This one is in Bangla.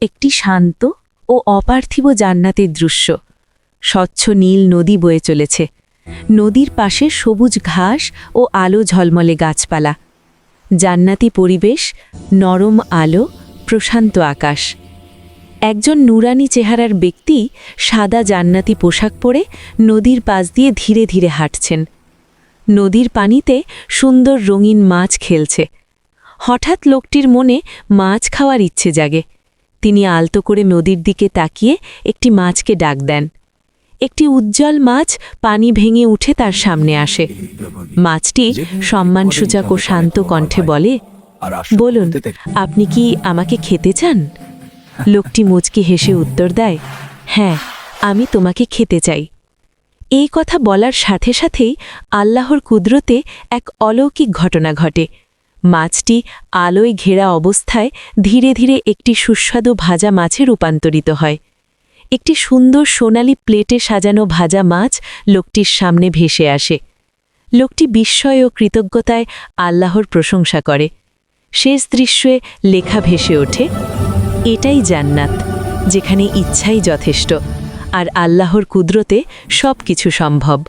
একটি শান্ত ও অপার্থিব জান্নাতের দৃশ্য। স্বচ্ছ নীল নদী বয়ে চলেছে। নদীর পাশে সবুজ ঘাস ও আলো ঝলমলে গাছপালা। জান্নাতি পরিবেশ, নরম আলো, প্রশান্ত আকাশ। একজন নুরানি চেহারার ব্যক্তি সাদা জান্নাতি পোশাক পরে নদীর পাশ দিয়ে ধীরে ধীরে হাঁটছেন। নদীর পানিতে সুন্দর রঙিন মাছ খেলছে। হঠাৎ লোকটির মনে মাছ খাওয়ার ইচ্ছে জাগে। তিনি আলতো করে নদীর দিকে তাকিয়ে একটি মাছকে ডাক দেন। একটি উজ্জ্বল মাছ পানি ভেঙে উঠে তার সামনে আসে। মাছটি সম্মানসূচক ও শান্ত কণ্ঠে বলে, বলুন, আপনি কি আমাকে খেতে চান? লোকটি মুচকি হেসে উত্তর দেয় হ্যাঁ আমি তোমাকে খেতে চাই। এই কথা বলার সাথে সাথেই আল্লাহর কুদরতে এক অলৌকিক ঘটনা ঘটে। মাছটি আলোয় ঘেরা অবস্থায় ধীরে ধীরে একটি সুস্বাদু ভাজা মাছে রূপান্তরিত হয়। একটি সুন্দর সোনালি প্লেটে সাজানো ভাজা মাছ লোকটির সামনে ভেসে আসে। লোকটি বিস্ময় ও কৃতজ্ঞতায় আল্লাহর প্রশংসা করে। শেষ দৃশ্যে লেখা ভেসে ওঠে, এটাই জান্নাত, যেখানে ইচ্ছাই যথেষ্ট, আর আল্লাহর কুদরতে সব কিছু সম্ভব।